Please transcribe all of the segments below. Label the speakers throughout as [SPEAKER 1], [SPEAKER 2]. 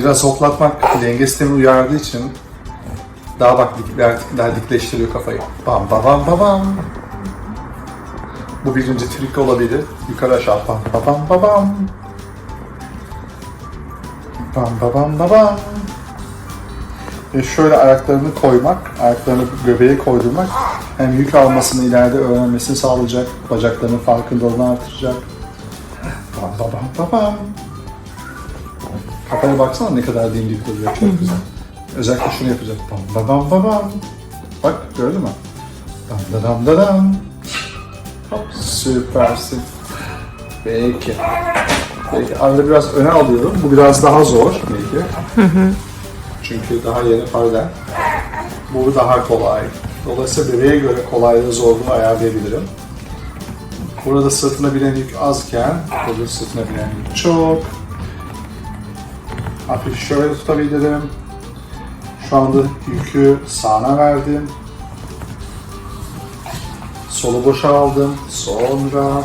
[SPEAKER 1] Biraz hoplatmak denge sistemi uyardığı için daha bak dik, vertikler dikleştiriyor kafayı. Bam bam bam bam. Bu birinci trik olabilir. Yukarı aşağı bam bam bam bam bam. Bam bam bam bam şöyle ayaklarını koymak, ayaklarını göbeğe koydurmak hem yük almasını ileride öğrenmesini sağlayacak, bacaklarının farkındalığını artıracak. Bam bam bam bam Kafaya baksana ne kadar dimdik duruyor, çok güzel. Özellikle şunu yapacak. Bam bam bam bam. Bak gördün mü? Dam da dam da dam. Hop süpersin. Peki. Peki arada biraz öne alıyorum. Bu biraz daha zor belki. Çünkü daha yeni paralel. Bu daha kolay. Dolayısıyla bebeğe göre kolaylığı zorluğunu ayarlayabilirim. Burada sırtına binen yük azken, burada sırtına binen yük çok. Hafif şöyle tutabilirim. Şu anda yükü sağına verdim. Solu boşaldım. Sonra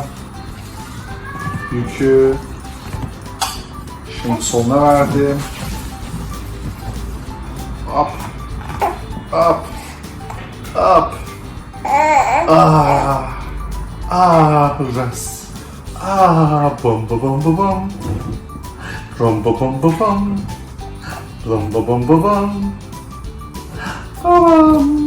[SPEAKER 1] yükü şimdi soluna verdim. Up. Up. Up. Ah. Ah. Rest. Ah. Bum bum bum bum. Rum bum bum bum bum. Rum bum bum bum bum. Bum.